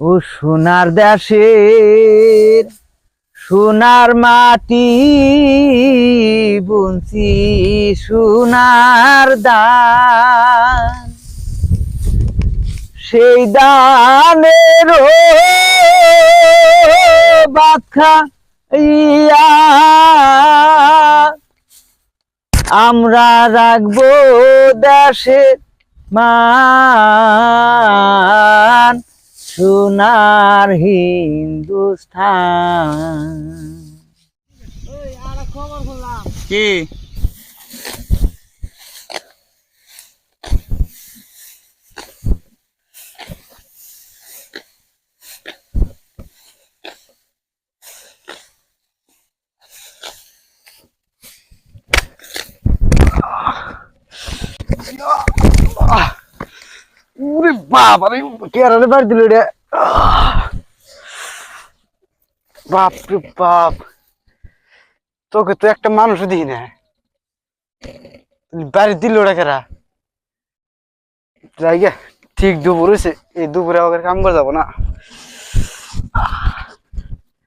ও সোনার দেশের সোনার মাটি বুনছি, সোনার দান। সেই দানের বাখা ইয়া আমরা রাখব দেশের মান সোনার হিন্দুস্থান। কি ওরে বাপ, আমি কেরালে বাড়ি দিল রে। বাপ রে বাপ। তোকে তো একটা মানুষ দিই না বাড়ি দিল ওরা কেরা? যাই গে, ঠিক দুপুর হয়েছে এই দুপুরে আমাকে কাম করে যাব না।